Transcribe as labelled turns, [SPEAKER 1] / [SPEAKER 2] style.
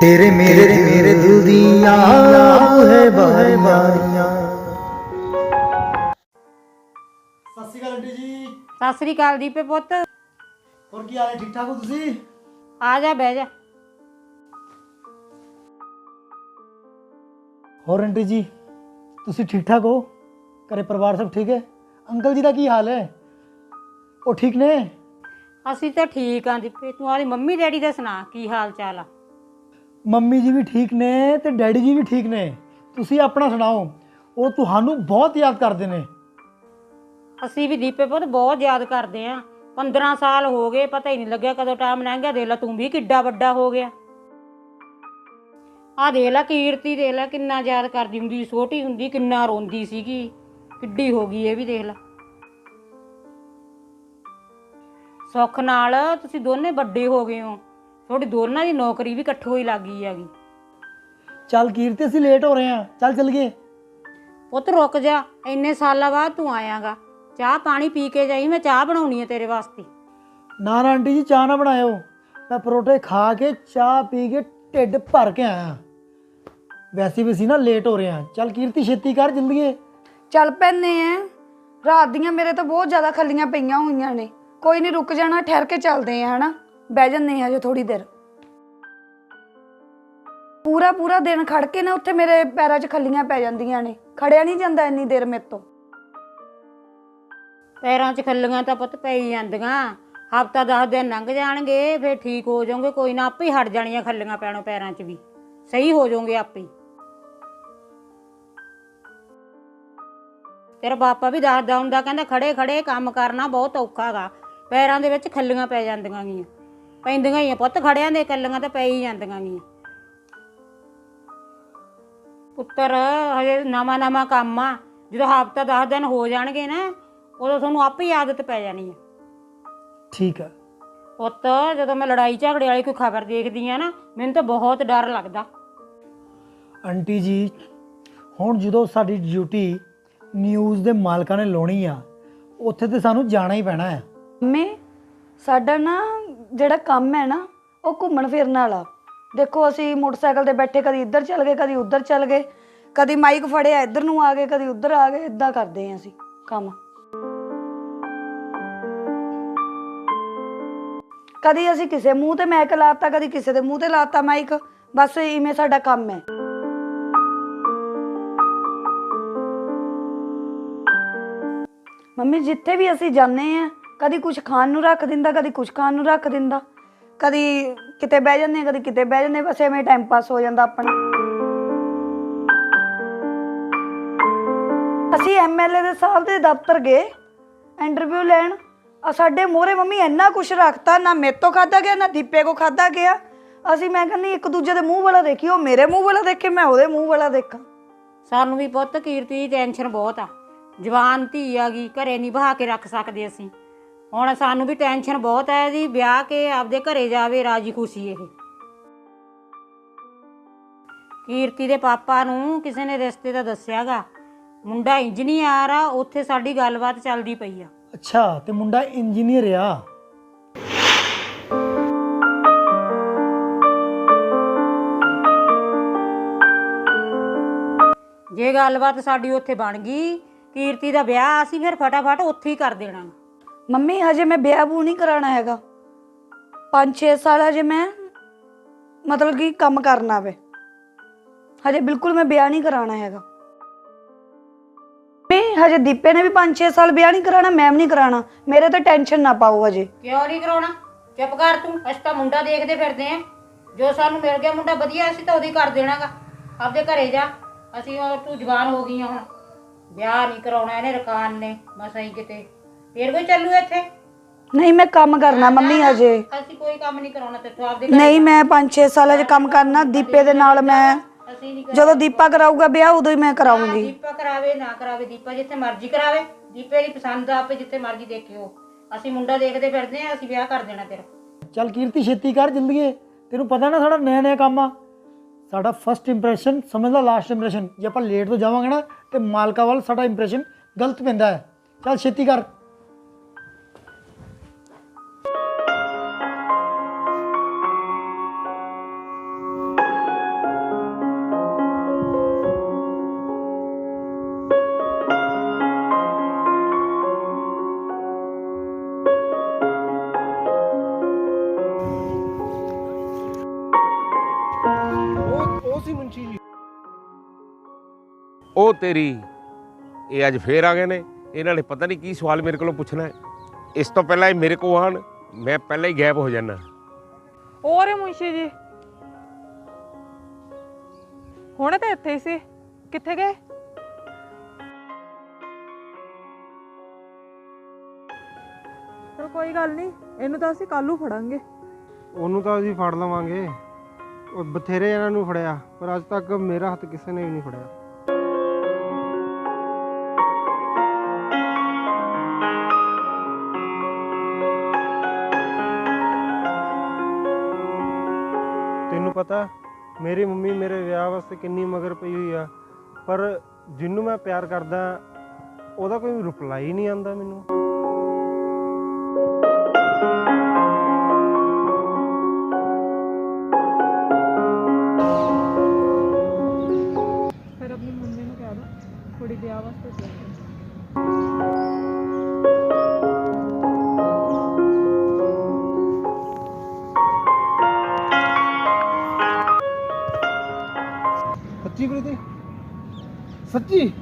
[SPEAKER 1] ਤੇਰੇ ਮੇਰੇ ਮੇਰੇ ਦਿਲ ਦੀਆਂ ਹੈ ਬਾਰੀਆਂ
[SPEAKER 2] ਸਤਿ ਸ਼੍ਰੀ ਅਕਾਲ ਆਂਟੀ ਜੀ।
[SPEAKER 3] ਸਤਿ ਸ੍ਰੀ ਅਕਾਲ ਦੀਪੇ ਪੁੱਤ।
[SPEAKER 2] ਹੋਰ ਕੀ ਹਾਲ ਹੈ? ਠੀਕ ਠਾਕ ਹੋ ਤੁਸੀਂ?
[SPEAKER 3] ਆ ਜਾ ਬਹਿ ਜਾ।
[SPEAKER 2] ਹੋਰ ਆਂਟੀ ਜੀ ਤੁਸੀਂ ਠੀਕ ਠਾਕ ਹੋ? ਘਰੇ ਪਰਿਵਾਰ ਸਭ ਠੀਕ ਹੈ? ਅੰਕਲ ਜੀ ਦਾ ਕੀ ਹਾਲ ਹੈ? ਉਹ ਠੀਕ ਨੇ?
[SPEAKER 3] ਅਸੀਂ ਤਾਂ ਠੀਕ ਆਂ ਦੀਪੇ। ਤੂੰ ਆਦੀ ਮੰਮੀ ਡੈਡੀ ਦਾ ਸੁਣਾ ਕੀ ਹਾਲ ਚਾਲ ਆ?
[SPEAKER 2] ਮੰਮੀ ਜੀ ਵੀ ਠੀਕ ਨੇ ਤੇ ਡੈਡੀ ਜੀ ਵੀ ਠੀਕ ਨੇ। ਤੁਸੀਂ ਆਪਣਾ ਸੁਣਾਓ। ਉਹ ਤੁਹਾਨੂੰ ਬਹੁਤ ਯਾਦ ਕਰਦੇ ਨੇ।
[SPEAKER 3] ਅਸੀਂ ਵੀ ਦੀਪੇ ਪੁੱਤ ਬਹੁਤ ਯਾਦ ਕਰਦੇ ਆਂ। 15 ਸਾਲ ਹੋ ਗਏ, ਪਤਾ ਹੀ ਨਹੀਂ ਲੱਗਿਆ ਕਦੋਂ ਟਾਈਮ ਲੰਘ ਗਿਆ। ਦੇਖ ਲੈ ਤੂੰ ਵੀ ਕਿੱਡਾ ਵੱਡਾ ਹੋ ਗਿਆ। ਆ ਦੇਖ ਲੈ ਕੀਰਤੀ, ਦੇਖ ਲੈ ਕਿੰਨਾ ਯਾਦ ਕਰਦੀ ਹੁੰਦੀ ਛੋਟੀ ਹੁੰਦੀ ਕਿੰਨਾ ਰੋਂਦੀ ਸੀਗੀ। ਕਿੱਡੀ ਹੋ ਗਈ ਇਹ ਵੀ ਦੇਖ ਲੈ। ਸੁੱਖ ਨਾਲ ਤੁਸੀਂ ਦੋਨੇ ਵੱਡੇ ਹੋ ਗਏ ਹੋ। ਤੁਹਾਡੀ ਦੋਨਾਂ ਦੀ ਨੌਕਰੀ ਵੀ ਇਕੱਠੋ ਹੀ ਲੱਗ ਗਈ ਹੈਗੀ।
[SPEAKER 2] ਚੱਲ ਕੀਰਤੀ ਅਸੀਂ ਲੇਟ ਹੋ ਰਹੇ ਹਾਂ। ਚੱਲ ਚੱਲ ਗਏ
[SPEAKER 3] ਪੁੱਤ ਰੁਕ ਜਾ ਇੰਨੇ ਸਾਲਾਂ ਬਾਅਦ ਤੂੰ ਆਇਆਗਾ। ਚਾਹ ਪਾਣੀ ਪੀ ਕੇ ਜਾਈ ਮੈਂ ਚਾਹ ਬਣਾਉਣੀ ਹੈ ਤੇਰੇ ਵਾਸਤੇ।
[SPEAKER 2] ਨਾ ਨਾ ਆਂਟੀ ਜੀ ਚਾਹ ਨਾ ਬਣਾਇਓ। ਮੈਂ ਪਰੋਠੇ ਖਾ ਕੇ ਚਾਹ ਪੀ ਕੇ ਢਿੱਡ ਭਰ ਕੇ ਆਇਆ ਵੈਸੇ ਵੀ ਸੀ ਨਾ ਲੇਟ ਹੋ ਰਹੇ ਚੱਲ ਕੀਰਤੀ ਛੇਤੀ ਕਰ ਜਲਦੀਏ
[SPEAKER 4] ਚੱਲ ਪੈਨੇ ਐ ਰਾਤ ਦੀਆਂ ਮੇਰੇ ਤਾਂ ਬਹੁਤ ਜ਼ਿਆਦਾ ਖੱਲੀਆਂ ਪਈਆਂ ਹੋਈਆਂ ਨੇ। ਕੋਈ ਨਹੀਂ ਰੁਕ ਜਾਣਾ ਠਹਿਰ ਕੇ ਚੱਲਦੇ ਆ ਹਨਾ? ਬਹਿ ਜੰਨੇ ਆ ਹਜੇ ਥੋੜੀ ਦੇਰ। ਪੂਰਾ ਪੂਰਾ ਦਿਨ ਖੜ ਕੇ ਨਾ ਉੱਥੇ ਮੇਰੇ ਪੈਰਾਂ 'ਚ ਖੱਲੀਆਂ ਪੈ ਜਾਂਦੀਆਂ ਨੇ। ਖੜਿਆ ਨਹੀਂ ਜਾਂਦਾ ਇੰਨੀ ਦੇਰ ਮੇਰੇ ਤੋਂ।
[SPEAKER 3] ਪੈਰਾਂ 'ਚ ਖੱਲੀਆਂ ਤਾਂ ਪੁੱਤ ਪਈ ਜਾਂਦੀਆਂ। ਹਫਤਾ 10 ਦਿਨ ਲੰਘ ਜਾਣਗੇ, ਫਿਰ ਠੀਕ ਹੋ ਜਾਓਗੇ। ਕੋਈ ਨਾ ਆਪੇ ਹੀ ਹਟ ਜਾਣੀਆਂ ਖੱਲੀਆਂ ਪੈਣੋਂ ਪੈਰਾਂ 'ਚ ਵੀ। ਸਹੀ ਹੋ ਜਾਓਗੇ ਆਪੇ ਹੀ। ਤੇਰਾ ਬਾਪਾ ਵੀ ਦੱਸਦਾ ਹੁੰਦਾ, ਕਹਿੰਦਾ ਖੜੇ ਖੜੇ ਕੰਮ ਕਰਨਾ ਬਹੁਤ ਔਖਾ ਹੈਗਾ ਪੈਰਾਂ ਦੇ ਵਿੱਚ ਖੱਲੀਆਂ ਪੈ ਜਾਂਦੀਆਂ ਗੀਆਂ। ਪੈਂਦੀਆਂ ਹੀ ਆ ਪੁੱਤ ਖੜਿਆਂ ਦੇ ਖੱਲੀਆਂ ਤਾਂ ਪੈ ਹੀ ਜਾਂਦੀਆਂ ਗੀਆਂ ਪੁੱਤਰ ਹਜੇ ਨਵਾਂ ਨਵਾਂ ਕੰਮ ਆ ਜਦੋਂ ਹਫਤਾ 10 ਦਿਨ ਹੋ ਜਾਣਗੇ ਨਾ ਉਦੋਂ ਤੁਹਾਨੂੰ ਆਪੇ ਹੀ ਆਦਤ ਪੈ ਜਾਣੀ ਹੈ
[SPEAKER 2] ਠੀਕ ਹੈ
[SPEAKER 3] ਪੁੱਤ ਜਦੋਂ ਮੈਂ ਲੜਾਈ ਝਗੜੇ ਵਾਲੀ ਕੋਈ ਖਬਰ ਦੇਖਦੀ ਆ ਨਾ ਮੈਨੂੰ ਤਾਂ ਬਹੁਤ ਡਰ ਲੱਗਦਾ।
[SPEAKER 2] ਆਂਟੀ ਜੀ ਹੁਣ ਜਦੋਂ ਸਾਡੀ ਡਿਊਟੀ ਨਿਊਜ਼ ਦੇ ਮਾਲਕਾਂ ਨੇ ਲਾਉਣੀ ਆ ਉੱਥੇ ਤੇ ਸਾਨੂੰ ਜਾਣਾ ਹੀ ਪੈਣਾ ਹੈ
[SPEAKER 4] ਮੰਮੀ ਸਾਡਾ ਨਾ ਜਿਹੜਾ ਕੰਮ ਹੈ ਨਾ, ਉਹ ਘੁੰਮਣ ਫਿਰਨ ਵਾਲਾ। ਦੇਖੋ, ਅਸੀਂ ਮੋਟਰਸਾਈਕਲ ਤੇ ਬੈਠੇ, ਕਦੀ ਇੱਧਰ ਚੱਲ ਗਏ, ਕਦੀ ਉੱਧਰ ਚੱਲ ਗਏ, ਕਦੀ ਮਾਈਕ ਫੜਿਆ, ਇੱਧਰ ਨੂੰ ਆ ਗਏ, ਕਦੀ ਉੱਧਰ ਆ ਗਏ ਇਦਾਂ ਕਰਦੇ ਆ ਅਸੀਂ ਕੰਮ। ਕਦੀ ਅਸੀਂ ਕਿਸੇ ਮੂੰਹ ਤੇ ਮਾਈਕ ਲਾਤਾ, ਕਦੀ ਕਿਸੇ ਦੇ ਮੂੰਹ ਤੇ ਲਾਤਾ ਮਾਈਕ, ਬਸ ਇਵੇਂ ਸਾਡਾ ਕੰਮ ਹੈ। ਮੰਮੀ, ਜਿੱਥੇ ਵੀ ਅਸੀਂ ਜਾਂਦੇ ਆ ਕਦੀ ਕੁਝ ਖਾਣ ਨੂੰ ਰੱਖ ਦਿੰਦਾ, ਕਦੀ ਕੁਝ ਖਾਣ ਨੂੰ ਰੱਖ ਦਿੰਦਾ। ਕਦੀ ਕਿਤੇ ਬਹਿ ਜਾਂਦੇ ਕਦੀ ਕਿਤੇ ਬਹਿ ਜਾਂਦੇ ਬਸ ਐਵੇਂ ਟਾਈਮ ਪਾਸ ਹੋ ਜਾਂਦਾ ਆਪਣਾ। ਅਸੀਂ ਐਮਐਲਏ ਦੇ ਸਾਹਿਬ ਦੇ ਦਫ਼ਤਰ ਗਏ ਇੰਟਰਵਿਊ ਲੈਣ। ਆ ਸਾਡੇ ਮੋਹਰੇ ਮੰਮੀ ਇੰਨਾ ਕੁਛ ਰੱਖਤਾ, ਨਾ ਮੇਰੇ ਤੋਂ ਖਾਦਾ ਗਿਆ, ਨਾ ਦੀਪੇ ਕੋ ਖਾਦਾ ਗਿਆ। ਅਸੀਂ ਮੈਂ ਕਹਿੰਦੀ ਇੱਕ ਦੂਜੇ ਦੇ ਮੂੰਹ ਵਾਲਾ ਦੇਖੀ, ਉਹ ਮੇਰੇ ਮੂੰਹ ਵਾਲਾ ਦੇਖੇ, ਮੈਂ ਉਹਦੇ ਮੂੰਹ ਵਾਲਾ ਦੇਖਾਂ।
[SPEAKER 3] ਸਾਨੂੰ ਵੀ ਪੁੱਤ ਕੀਰਤੀ ਦੀ ਟੈਨਸ਼ਨ ਬਹੁਤ ਆ। ਜਵਾਨ ਧੀ ਆ ਗਈ, ਘਰੇ ਨਹੀਂ ਬਹਾ ਕੇ ਰੱਖ ਸਕਦੇ ਅਸੀਂ। ਹੁਣ ਸਾਨੂੰ ਵੀ ਟੈਨਸ਼ਨ ਬਹੁਤ ਹੈ ਜੀ ਵਿਆਹ ਕੇ ਆਪਦੇ ਘਰੇ ਜਾਵੇ ਰਾਜੀ ਖੁਸ਼ੀ ਇਹ। ਕੀਰਤੀ ਦੇ ਪਾਪਾ ਨੂੰ ਕਿਸੇ ਨੇ ਰਿਸ਼ਤੇ ਦਾ ਦੱਸਿਆਗਾ ਮੁੰਡਾ ਇੰਜੀਨੀਅਰ ਆ ਉੱਥੇ ਸਾਡੀ ਗੱਲਬਾਤ ਚੱਲਦੀ ਪਈ ਆ।
[SPEAKER 2] ਅੱਛਾ ਤੇ ਮੁੰਡਾ ਇੰਜੀਨੀਅਰ ਆ?
[SPEAKER 3] ਜੇ ਗੱਲਬਾਤ ਸਾਡੀ ਉੱਥੇ ਬਣ ਗਈ ਕੀਰਤੀ ਦਾ ਵਿਆਹ ਅਸੀਂ ਫਿਰ ਫਟਾਫਟ ਉੱਥੇ ਹੀ ਕਰ ਦੇਣਾ।
[SPEAKER 4] ਮੰਮੀ, ਹਜੇ ਮੈਂ ਵਿਆਹ ਬੂ ਨਹੀਂ ਕਰਾਣਾ ਹੈਗਾ। 5-6 ਸਾਲ ਹਜੇ ਮੈਂ ਮਤਲਬ ਕਿ ਕੰਮ ਕਰਨਾ ਵੇ। ਹਜੇ ਬਿਲਕੁਲ ਮੈਂ ਵਿਆਹ ਨਹੀਂ ਕਰਾਣਾ ਹੈਗਾ। ਮੈਂ ਹਜੇ ਦੀਪੇ ਨੇ ਵੀ 5-6 ਸਾਲ ਵਿਆਹ ਨਹੀਂ ਕਰਾਣਾ ਮੈਂ ਵੀ ਨਹੀਂ ਕਰਾਣਾ ਮੇਰੇ ਤੇ ਟੈਨਸ਼ਨ ਨਾ ਪਾਓ ਹਜੇ।
[SPEAKER 3] ਕਿਉਂ ਨਹੀਂ ਕਰਾਉਣਾ? ਚੁੱਪ ਕਰ ਤੂੰ, ਅਸੀਂ ਤਾਂ ਮੁੰਡਾ ਦੇਖਦੇ ਫਿਰਦੇ ਆਂ। ਜੋ ਸਾਨੂੰ ਮਿਲ ਗਿਆ ਮੁੰਡਾ ਵਧੀਆ, ਅਸੀਂ ਤਾਂ ਉਹਦੀ ਕਰ ਦੇਣਾਗਾ। ਆਪਦੇ ਘਰੇ ਜਾ। ਅਸੀਂ ਉਹ ਤੂੰ ਜਵਾਨ ਹੋ ਗਈ ਆ ਹੁਣ। ਵਿਆਹ ਨਹੀਂ ਕਰਾਉਣਾ ਇਹਨੇ, ਰਕਾਨ ਨੇ ਮਸਾਂ ਹੀ ਕਿਤੇ। ਫੇਰ ਕੋਈ ਚੱਲੂ ਇੱਥੇ?
[SPEAKER 4] ਨਹੀਂ ਮੈਂ ਕੰਮ ਕਰਨਾ ਮੰਮੀ ਹਜੇ।
[SPEAKER 3] ਅਸੀਂ ਕੋਈ ਕੰਮ ਨਹੀਂ ਕਰਾਉਣਾ ਤੇਥੋਂ ਆਪਦੇ
[SPEAKER 4] ਨਹੀਂ ਮੈਂ 5-6 ਸਾਲ ਹਜੇ ਕੰਮ ਕਰਨਾ ਦੀਪੇ ਦੇ ਨਾਲ ਮੈਂ
[SPEAKER 3] ਅਸੀਂ ਨਹੀਂ
[SPEAKER 4] ਜਦੋਂ ਦੀਪਾ ਕਰਾਊਗਾ ਵਿਆਹ ਉਦੋਂ ਹੀ ਮੈਂ ਕਰਾਉਂਗੀ
[SPEAKER 3] ਦੀਪਾ ਕਰਾਵੇ ਨਾ ਕਰਾਵੇ ਦੀਪਾ ਜਿੱਥੇ ਮਰਜ਼ੀ ਕਰਾਵੇ। ਦੀਪੇ ਦੀ ਪਸੰਦ ਆ ਆਪੇ ਜਿੱਥੇ ਮਰਜ਼ੀ ਦੇਖਿਓ। ਅਸੀਂ ਮੁੰਡਾ ਦੇਖਦੇ ਫਿਰਦੇ ਆਂ ਅਸੀਂ ਵਿਆਹ ਕਰ ਦੇਣਾ ਤੇਰਾ
[SPEAKER 2] ਚੱਲ ਕੀਰਤੀ ਛੇਤੀ ਕਰ ਜਲਦੀਏ ਤੈਨੂੰ ਪਤਾ ਨਾ ਸਾਡਾ ਨया ਨया ਕੰਮ ਆ। ਸਾਡਾ ਫਸਟ ਇੰਪ੍ਰੈਸ਼ਨ ਸਮਝ ਲਾ ਲਾਸਟ ਇੰਪ੍ਰੈਸ਼ਨ ਜੇ ਆਪਾਂ ਲੇਟ ਤੋਂ ਜਾਵਾਂਗੇ ਨਾ ਤੇ ਮਾਲਕਾ ਵੱਲ ਸਾਡਾ ਇੰਪ੍ਰੈਸ਼ਨ ਗਲਤ ਪੈਂਦਾ ਹੈ। ਚੱਲ ਛੇਤੀ ਕਰ।
[SPEAKER 5] ਉਹ
[SPEAKER 6] ਤੇਰੀ ਇਹ ਅੱਜ ਫੇਰ ਆ ਗਏ ਨੇ। ਇਹਨਾਂ ਨੇ ਪਤਾ ਨਹੀਂ ਕੀ ਸਵਾਲ ਮੇਰੇ ਕੋਲੋਂ ਪੁੱਛਣਾ ਹੈ। ਇਸ ਤੋਂ ਪਹਿਲਾਂ ਇਹ ਮੇਰੇ ਕੋਲ ਆਣ ਮੈਂ ਪਹਿਲਾਂ ਹੀ ਗਾਇਬ ਹੋ ਜਾਣਾ
[SPEAKER 7] ਹੈ ਮੁੰਸ਼ੀ ਜੀ? ਹੁਣੇ ਤਾਂ ਇੱਥੇ ਹੀ ਸੀ। ਕਿੱਥੇ ਗਏ? ਚਲੋ ਕੋਈ ਗੱਲ ਨਹੀਂ ਇਹਨੂੰ ਤਾਂ ਅਸੀਂ ਕੱਲੂ ਫੜਾਂਗੇ।
[SPEAKER 5] ਉਹਨੂੰ ਤਾਂ ਅਸੀਂ ਫੜ ਲਵਾਂਗੇ। ਉਹ ਬਥੇਰੇ ਇਹਨਾਂ ਨੂੰ ਫੜਿਆ ਪਰ ਅੱਜ ਤੱਕ ਮੇਰਾ ਹੱਥ ਕਿਸੇ ਨੇ ਵੀ ਨਹੀਂ ਫੜਿਆ। ਪਤਾ, ਮੇਰੀ ਮੰਮੀ ਮੇਰੇ ਵਿਆਹ ਵਾਸਤੇ ਕਿੰਨੀ ਮਗਰ ਪਈ ਹੋਈ ਆ, ਪਰ ਜਿਹਨੂੰ ਮੈਂ ਪਿਆਰ ਕਰਦਾ, ਉਹਦਾ ਕੋਈ ਰਿਪਲਾਈ ਨਹੀਂ ਆਉਂਦਾ ਮੈਨੂੰ। 实